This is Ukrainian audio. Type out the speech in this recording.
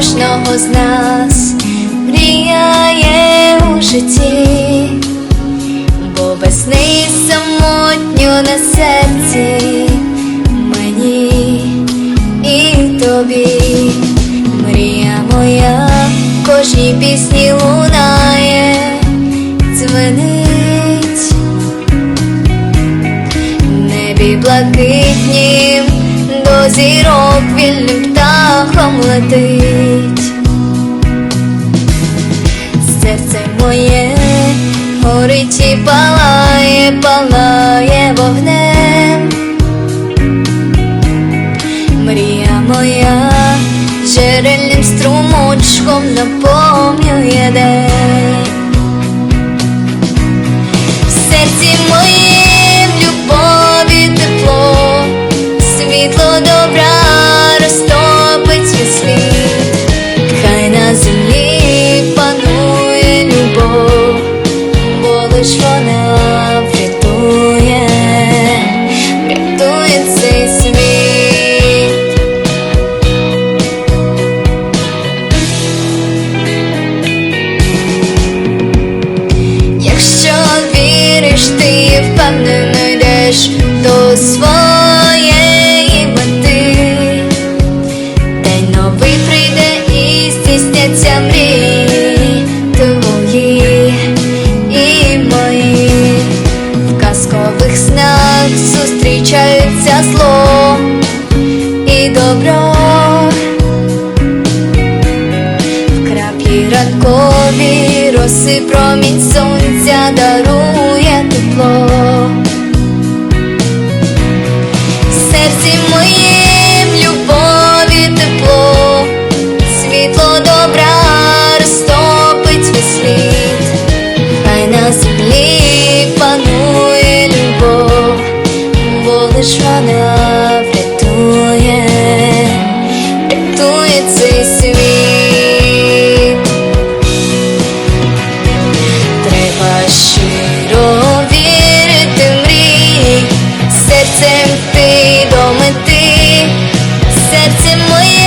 кожного з нас мріяє у житті, бо без неї самотньо на серці мені і тобі, мрія моя, кожній пісні лунає, дзвенить. В небі блакитнім зірок вільним птахом летить. Серце моє горить і палає, палає вогнем. Мрія моя джерельним струмочком наповнює день. Бо лиш вона врятує, врятує цей світ. Якщо віриш, ти впевнено йдеш до своєї мети, день новий прийде і здійсняться мрії зустрічаються зло і добро. В краплі ранкові роси промінь сонця дарує мети до мети, серце моє.